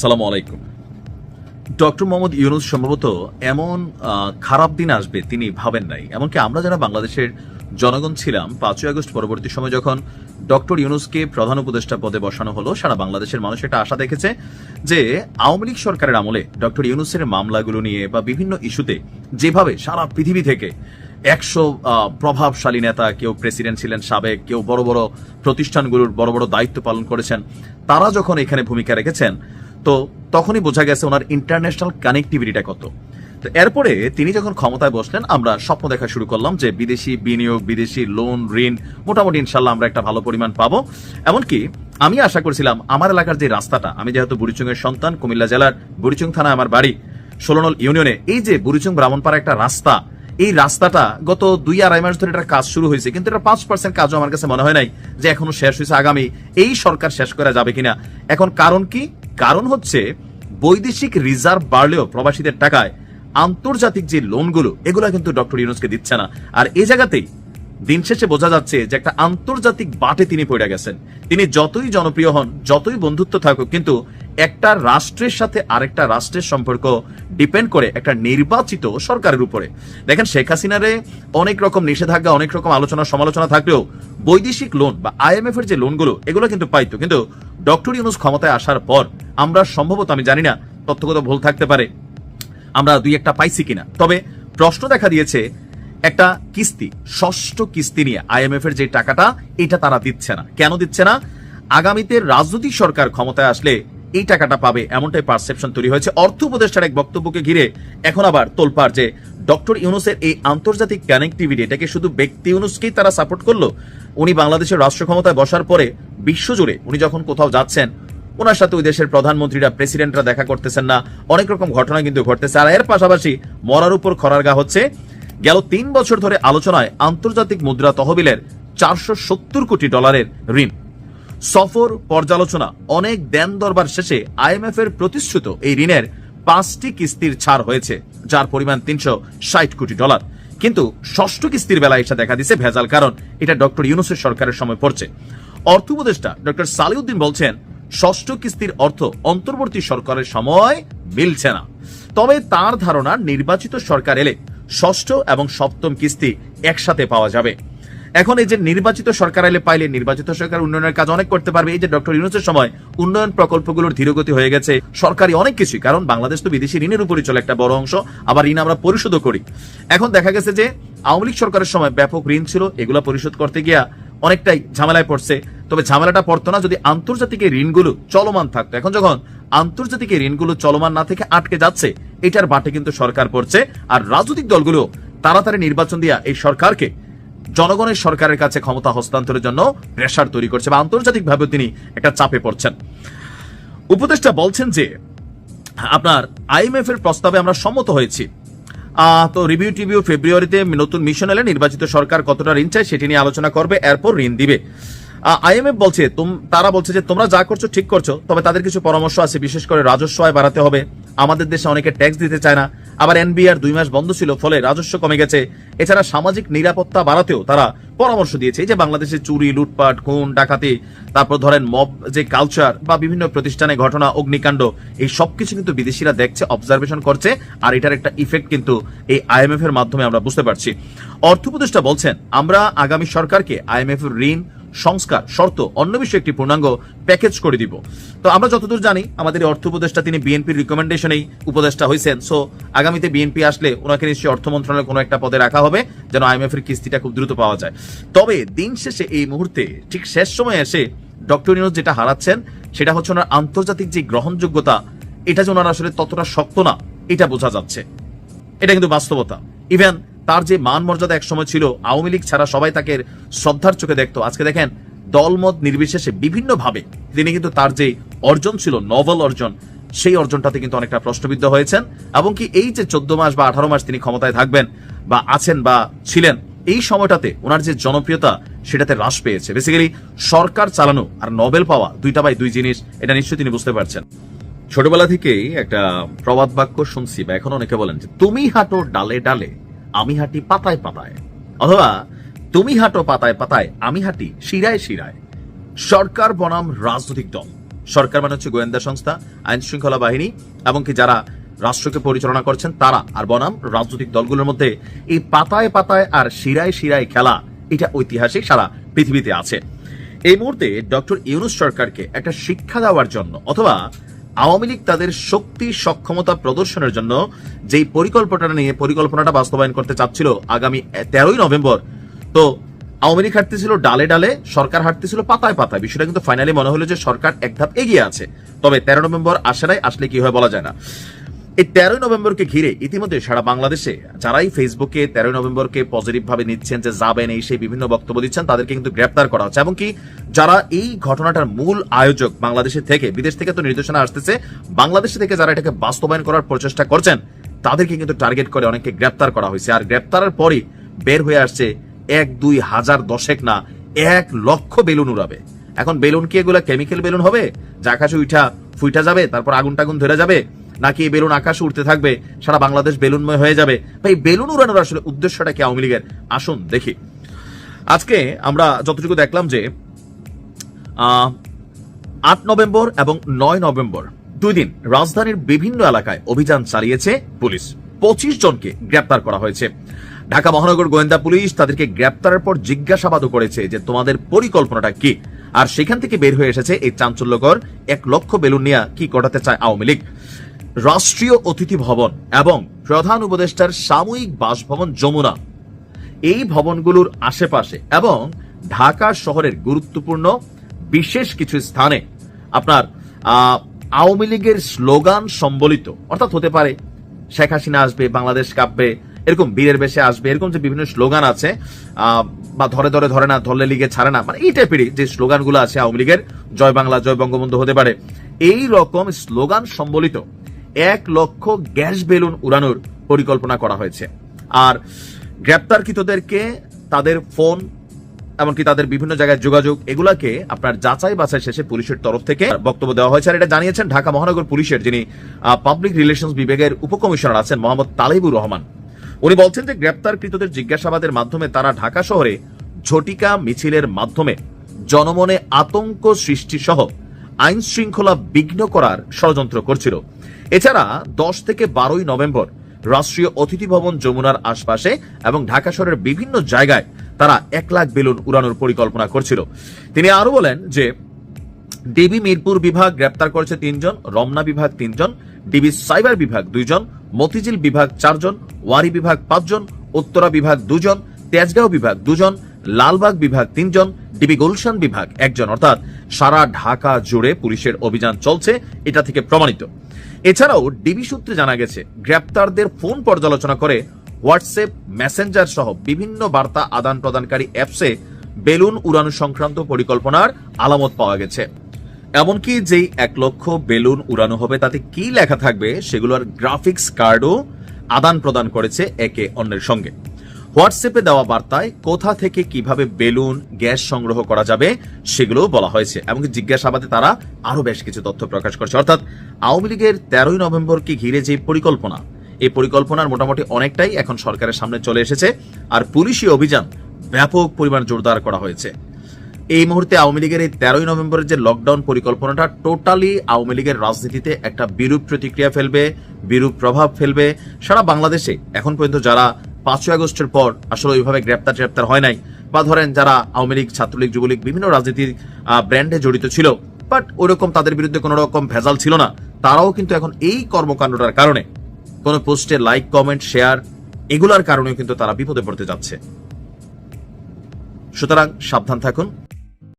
সালাম আলাইকুম। ডক্টর মোহাম্মদ ইউনুস সম্ভবত এমন খারাপ দিন আসবে তিনি ভাবেন নাই। এমনকি আমরা যারা বাংলাদেশের জনগণ ছিলাম, পাঁচই আগস্ট পরবর্তী সময় যখন ডক্টর ইউনুসকে প্রধান উপদেষ্টা পদে বসানো হলো, সারা বাংলাদেশের মানুষ একটা আশা দেখেছে যে আওয়ামী লীগ সরকারের আমলে ডক্টর ইউনুসের মামলাগুলো নিয়ে বা বিভিন্ন ইস্যুতে যেভাবে সারা পৃথিবী থেকে একশো প্রভাবশালী নেতা, কেউ প্রেসিডেন্ট ছিলেন সাবেক, কেউ বড় বড় প্রতিষ্ঠানগুলোর বড় বড় দায়িত্ব পালন করেছেন, তারা যখন এখানে ভূমিকা রেখেছেন তো তখনই বোঝা গেছে ওনার ইন্টারন্যাশনাল কানেক্টিভিটিটা কত। তো এরপরে তিনি যখন ক্ষমতায় বসলেন, আমরা স্বপ্ন দেখা শুরু করলাম যে বিদেশি বিনিয়োগ, বিদেশি লোন ঋণ, মোটামুটি ইনশাল্লাহ আমরা একটা ভালো পরিমাণ পাবো। এমনকি আমি আশা করছিলাম আমার এলাকার যে রাস্তাটা, আমি যেহেতু বুড়িচুংয়ের সন্তান, কুমিল্লা জেলার বুড়িচুং থানা আমার বাড়ি ষোলনল ইউনিয়নে, এই যে বুড়িচুং ব্রাহ্মণপাড়া একটা রাস্তা, এই রাস্তাটা গত দুই আড়াই মাস ধরে এটার কাজ শুরু হয়েছে, কিন্তু এটা পাঁচ পার্সেন্ট কাজও আমার কাছে মনে হয় নাই যে এখনও শেষ হয়েছে আগামী, এই সরকার শেষ করা যাবে কিনা। এখন কারণ কি? কারণ হচ্ছে বৈদেশিক রিজার্ভ বাড়লেও প্রবাসীদের টাকায় আন্তর্জাতিক যে লোনগুলো, এগুলো কিন্তু ডক্টর ইউনুসকে দিচ্ছে না। আর এই জায়গাতেই দিন শেষে বোঝা যাচ্ছে যে একটা আন্তর্জাতিক বাটে তিনি পড়ে গেছেন। তিনি যতই জনপ্রিয় হন, যতই বন্ধুত্ব থাকুক, কিন্তু একটা রাষ্ট্রের সাথে আরেকটা রাষ্ট্রের সম্পর্ক ডিপেন্ড করে একটা নির্বাচিত সরকারের উপরে। দেখেন শেখ হাসিনারে অনেক রকম নিষেধাজ্ঞা, অনেক রকম আলোচনা, সমালোচনা থাকলেও বৈদেশিক লোন বা আইএমএফ এর যে লোনগুলো এগুলো কিন্তু পাইতো। কিন্তু ডক্টর ইউনুস ক্ষমতায় আসার পর আমরা সম্ভবত, আমি জানি না, তথ্যগত ভুল থাকতে পারে, আমরা দুই একটা পাইছি কিনা। তবে প্রশ্ন দেখা দিয়েছে, একটা কিস্তি, ষষ্ঠ কিস্তি নিয়ে আইএমএফ এর যে টাকাটা, এটা তারা দিচ্ছে না। কেন দিচ্ছে না? আগামীতে রাজনৈতিক সরকার ক্ষমতায় আসলে এই টাকাটা পাবে, এমনটাই পারসেপশন তৈরি হয়েছে। অর্থ উপদেষ্টার এক বক্তব্যকে ঘিরে এখন আবার তোলপার যে ডক্টর ইউনুসের এই আন্তর্জাতিক কানেক্টিভিটি এটাকে শুধু ব্যক্তি ইউনুসকেই তারা সাপোর্ট করল, উনি বাংলাদেশের রাষ্ট্র ক্ষমতায় বসার পরে বিশ্বজুড়ে উনি যখন কোথাও যাচ্ছেন ওনার সাথে ওই দেশের প্রধানমন্ত্রীরা প্রেসিডেন্টরা দেখা করতেছেন না, অনেক রকম ঘটনা কিন্তু ঘটতেছে। আর এর পাশাপাশি মরার উপর খরার গা হচ্ছে। গেল তিন বছর ধরে আলোচনায় আন্তর্জাতিক মুদ্রা তহবিলের চারশো সত্তর কোটি ডলারের ঋণ। সফর, পর্যালোচনা, অনেক দেন দরবার শেষে আইএমএফ এর প্রতিশ্রুত এই ঋণের পাঁচটি কিস্তির ছাড় হয়েছে, যার পরিমাণ তিনশো ষাট কোটি ডলার। কিন্তু ষষ্ঠ কিস্তির বেলায় এসে দেখা দিছে ভেজাল কারণ, এটা ডক্টর ইউনুসের সরকারের সময় পড়ছে। অর্থ উপদেষ্টা ডক্টর সালিউদ্দিন বলছেন, ষষ্ঠ কিস্তির অর্থ অন্তর্বর্তী সরকারের সময় মিলছে না। তবে তার ধারণা, নির্বাচিত সরকার এলে ষষ্ঠ এবং সপ্তম কিস্তি একসাথে পাওয়া যাবে। এখন এই যে নির্বাচিত সরকার এলে পাইলে নির্বাচিত সরকার উন্নয়নের কাজ অনেক করতে পারবে। এই যে ডক্টর ইউনুসের সময় উন্নয়ন প্রকল্পগুলোর ধীরগতি হয়ে গেছে। সরকারি অনেক কিছুই, কারণ বাংলাদেশ তো বিদেশি ঋণের উপরই চলে একটা বড় অংশ, আবার ঋণ আমরা পরিশোধও করি। এখন দেখা গেছে যে আওয়ামী লীগ সরকারের সময় ব্যাপক ঋণ ছিল, এগুলা পরিশোধ করতে গিয়া অনেকটাই ঝামেলায় পড়ছে। তবে ঝামেলাটা পড়তো না যদি আন্তর্জাতিক ঋণগুলো চলমান থাকতো। এখন যখন আন্তর্জাতিক ঋণগুলো চলমান না থেকে আটকে যাচ্ছে, এটার বাটে কিন্তু সরকার পড়ছে। আর রাজনৈতিক দলগুলো তাড়াতাড়ি নির্বাচন দিয়া এই সরকারকে জনগণের সরকারের কাছে ক্ষমতা হস্তান্তরের জন্য প্রেশার তৈরি করছে বা আন্তর্জাতিকভাবে তিনি একটা চাপে পড়ছেন। উপদেষ্টা বলছেন যে, আপনার আইএমএফ এর প্রস্তাবে আমরা সম্মত হয়েছি। তো রিভিউ টিভিউ ফেব্রুয়ারিতে নতুন মিশন এলে নির্বাচিত সরকার কতটা ঋণ চায় সেটি নিয়ে আলোচনা করবে, এরপর ঋণ দিবে। আইএমএফ বলছে তারা বলছে যে, তোমরা যা করছ ঠিক করছ, তবে তাদের কিছু পরামর্শ আছে, বিশেষ করে রাজস্ব আয় বাড়াতে হবে। আমাদের দেশে অনেকে ট্যাক্স দিতে চায় না। আবার এনবিআর দুই মাস বন্ধ ছিল, ফলে রাজস্ব কমে গেছে। এছাড়া সামাজিক নিরাপত্তা বাড়াতেও তারা পরামর্শ দিয়েছে। যে বাংলাদেশে চুরি, লুটপাট, খুন, ডাকাতি, তারপর ধরেন মব, যে কালচার বা বিভিন্ন প্রতিষ্ঠানে ঘটনা, অগ্নিকাণ্ড, এই সবকিছু কিন্তু বিদেশিরা দেখছে অবজারভেশন করছে, আর এটার একটা ইফেক্ট কিন্তু এই আইএমএফ এর মাধ্যমে আমরা বুঝতে পারছি। অর্থ বলছেন, আমরা আগামী সরকারকে আইএমএফ এর ঋণ সংস্কার, শর্ত, অন্য বিষয়ে একটি পূর্ণাঙ্গ প্যাকেজ করে দিব। তো আমরা যতদূর জানি, আমাদের অর্থ উপদেষ্টা, তিনি বিএনপির রিকমেন্ডেশনেই উপদেষ্টা হয়েছেন সো আগামীতে বিএনপি আসলে ওনাকে নিশ্চয়ই অর্থ মন্ত্রণালয়ের কোনো একটা পদে রাখা হবে, যেন আইএমএফ এর কিস্তিটা খুব দ্রুত পাওয়া যায়। তবে দিন শেষে এই মুহূর্তে, ঠিক শেষ সময়ে এসে ডক্টর ইউনুস যেটা হারাচ্ছেন, সেটা হচ্ছে ওনার আন্তর্জাতিক যে গ্রহণযোগ্যতা, এটা যে ওনার আসলে ততটা শক্ত না, এটা বোঝা যাচ্ছে। এটা কিন্তু বাস্তবতা। ইভেন তার যে মান মর্যাদা একসময় ছিল, আওয়ামী লীগ ছাড়া সবাই তাকে শ্রদ্ধার চোখে দেখতো। আজকে দেখেন, দলমত নির্বিশেষে বিভিন্ন ভাবে তিনি কিন্তু তার যে অর্জন ছিল নভেল অর্জন, সেই অর্জনটাতে কিন্তু অনেকটা প্রশ্নবিদ্ধ হয়েছেন। এবং কি এই যে চোদ্দ মাস বা আঠারো মাস তিনি ক্ষমতায় থাকবেন বা আছেন বা ছিলেন, এই সময়টাতে ওনার যে জনপ্রিয়তা, সেটাতে হ্রাস পেয়েছে। বেসিক্যালি সরকার চালানো আর নোবেল পাওয়া দুইটা বাই দুই জিনিস, এটা নিশ্চয়ই তিনি বুঝতে পারছেন। ছোটবেলা থেকেই একটা প্রবাদ বাক্য শুনছি বা এখন অনেকে বলেন যে, তুমি হাঁটো ডালে ডালে। আমি হাঁটি পাতায় পাতায়। অথবা, তুমি হাঁটো পাতায় পাতায়, আমি হাঁটি শিরায় শিরায়। সরকার বনাম রাজনৈতিক দল। সরকার মানে হচ্ছে গোয়েন্দা সংস্থা, আইন শৃঙ্খলা বাহিনী এমনকি যারা রাষ্ট্রকে পরিচালনা করছেন, তারা আর বনাম রাজনৈতিক দলগুলোর মধ্যে এই পাতায় পাতায় আর শিরায় শিরায় খেলা, এটা ঐতিহাসিক সারা পৃথিবীতে আছে। এই মুহূর্তে ডক্টর ইউনুস সরকারকে একটা শিক্ষা দেওয়ার জন্য, অথবা আওয়ামী লীগ তাদের শক্তি, সক্ষমতা প্রদর্শনের জন্য যেই পরিকল্পনাটা নিয়ে পরিকল্পনাটা বাস্তবায়ন করতে চাচ্ছিল আগামী তেরোই নভেম্বর। তো আওয়ামী লীগ হাঁটতেছিল ডালে ডালে, সরকার হাঁটতেছিল পাতায় পাতায়। বিষয়টা কিন্তু ফাইনালি মনে হলো যে সরকার এক ধাপ এগিয়ে আছে। তবে তেরো নভেম্বর আসারাই আসলে কি হয় বলা যায় না। এই তেরোই নভেম্বরকে ঘিরে ইতিমধ্যে সারা বাংলাদেশে যারাই ফেসবুকে তেরোই নভেম্বরকে পজিটিভ ভাবে নিচ্ছেন যে যাবেন এই সেই বিভিন্ন বক্তব্য দিচ্ছেন, তাদেরকে কিন্তু গ্রেপ্তার করা হচ্ছে। এমনকি যারা এই ঘটনাটার মূল আয়োজক বাংলাদেশে থেকে, বিদেশ থেকে তো নির্দেশনা আসতেছে, বাংলাদেশ থেকে যারা এটাকে বাস্তবায়ন করার প্রচেষ্টা করছেন, তাদেরকে কিন্তু টার্গেট করে অনেককে গ্রেপ্তার করা হয়েছে। আর গ্রেপ্তারের পরই বের হয়ে আসছে এক, দুই হাজার দশেক না, এক লক্ষ বেলুন উড়াবে। এখন বেলুন কি এগুলা কেমিক্যাল বেলুন হবে? যা কাছে উঠা ফুইটা যাবে, তারপর আগুন টাগুন ধরে যাবে? নাকি এই বেলুন আকাশে উঠতে থাকবে? সারা বাংলাদেশ বেলুনময় হয়ে যাবে। ভাই, বেলুন উড়ানোর আসলে উদ্দেশ্যটা কি আওয়ামী লীগের? আসুন, দেখি। আজকে আমরা যতটুকু দেখলাম যে আট নভেম্বর এবং নয় নভেম্বর, দুই দিন রাজধানীর বিভিন্ন এলাকায় অভিযান চালিয়েছে পুলিশ। পঁচিশ জনকে গ্রেপ্তার করা হয়েছে। ঢাকা মহানগর গোয়েন্দা পুলিশ তাদেরকে গ্রেপ্তারের পর জিজ্ঞাসাবাদও করেছে যে তোমাদের পরিকল্পনাটা কি? আর সেখান থেকে বের হয়ে এসেছে এই চাঞ্চল্যকর এক লক্ষ বেলুন নিয়ে কি করাতে চায় আওয়ামী লীগ? রাষ্ট্রীয় অতিথি ভবন এবং প্রধান উপদেষ্টার সাময়িক বাসভবন যমুনা। এই ভবনগুলোর আশেপাশে এবং ঢাকা শহরের গুরুত্বপূর্ণ বিশেষ কিছু স্থানে আপনার আওয়ামী লীগের স্লোগান সম্বলিত, অর্থাৎ হতে পারে শেখ হাসিনা আসবে, বাংলাদেশ কাঁপবে, এরকম বীরের বেশে আসবে, এরকম যে বিভিন্ন স্লোগান আছে বা ধরে ধরে ধরে না, ধরলে লিগে ছাড়ে না মানে এই টাইপেরই যে স্লোগানগুলো আছে আওয়ামী লীগের, জয় বাংলা, জয় বঙ্গবন্ধু হতে পারে, এই রকম স্লোগান সম্বলিত এক লক্ষ গ্যাস বেলুন উড়ানোর পরিকল্পনা করা হয়েছে। আর গ্রেপ্তারকৃতদেরকে তাদের ফোন এমনকি তাদের বিভিন্ন জায়গায় যোগাযোগ এগুলাকে আপনার যাচাই বাছাই শেষে পুলিশের তরফ থেকে বক্তব্য দেওয়া হয়েছে। আর এটা জানিয়েছেন ঢাকা মহানগর পুলিশের যিনি পাবলিক রিলেশনস বিভাগের উপকমিশনার আছেন মোহাম্মদ তালিবুর রহমান। উনি বলছেন যে গ্রেপ্তারকৃতদের জিজ্ঞাসাবাদের মাধ্যমে তারা ঢাকা শহরে ঝটিকা মিছিলের মাধ্যমে জনমনে আতঙ্ক সৃষ্টি সহ আইন শৃঙ্খলা বিঘ্ন করার ষড়যন্ত্র করছিল। এছাড়া দশ থেকে বারোই নভেম্বর রাষ্ট্রীয় অতিথি ভবন যমুনার আশপাশে এবং ঢাকা শহরের বিভিন্ন জায়গায় তারা এক লাখ বেলুন উড়ানোর পরিকল্পনা করছিল। তিনি আরও বলেন যে ডিবি মিরপুর বিভাগ গ্রেপ্তার করেছে তিনজন, রমনা বিভাগ তিনজন ডিবি সাইবার বিভাগ দুইজন, মতিঝিল বিভাগ চারজন, ওয়ারি বিভাগ পাঁচজন, উত্তরা বিভাগ দুজন, তেজগাঁও বিভাগ দুজন লালবাগ বিভাগ তিনজন, ডিবি গুলশান বিভাগ একজন। অর্থাৎ সারা ঢাকা জুড়ে পুলিশের অভিযান চলছে, এটা থেকে প্রমাণিত। এছাড়াও ডিবি সূত্রে জানা গেছে, গ্রেপ্তারদের ফোন পর্যালোচনা করে হোয়াটসঅ্যাপ, মেসেঞ্জার সহ বিভিন্ন বার্তা আদান প্রদানকারী অ্যাপসে বেলুন উড়ানো সংক্রান্ত পরিকল্পনার আলামত পাওয়া গেছে। এমনকি যেই এক লক্ষ বেলুন উড়ানো হবে, তাতে কি লেখা থাকবে, সেগুলোর গ্রাফিক্স কার্ডও আদান প্রদান করেছে একে অন্যের সঙ্গে। হোয়াটসঅ্যাপে দেওয়া বার্তায় কোথা থেকে কীভাবে বেলুন, গ্যাস সংগ্রহ করা যাবে সেগুলোও বলা হয়েছে। এমনকি জিজ্ঞাসাবাদে তারা আরও বেশ কিছু তথ্য প্রকাশ করছে। অর্থাৎ আওয়ামী লীগের তেরোই নভেম্বরকে ঘিরে যে পরিকল্পনা, এই পরিকল্পনার মোটামুটি অনেকটাই এখন সরকারের সামনে চলে এসেছে আর পুলিশি অভিযান ব্যাপক পরিমাণ জোরদার করা হয়েছে। এই মুহূর্তে আওয়ামী লীগের এই তেরোই নভেম্বরের যে লকডাউন পরিকল্পনাটা টোটালি আওয়ামী লীগের রাজনীতিতে একটা বিরূপ প্রতিক্রিয়া ফেলবে, বিরূপ প্রভাব ফেলবে। সারা বাংলাদেশে এখন পর্যন্ত যারা পাঁচই আগস্টের পর আসলে ওইভাবে গ্রেপ্তার ট্রেপ্তার হয় নাই। বা ধরেন যারা আওয়ামী লীগ, ছাত্রলীগ, যুবলীগ বিভিন্ন রাজনীতির ব্র্যান্ডে জড়িত ছিল। বাট ওইরকম তাদের বিরুদ্ধে কোনো রকম ভেজাল ছিল না। তারাও কিন্তু এখন এই কর্মকাণ্ডটার কারণে কোনো পোস্টে লাইক কমেন্ট শেয়ার এগুলার কারণেও কিন্তু তারা বিপদে পড়তে যাচ্ছে। সুতরাং সাবধান থাকুন।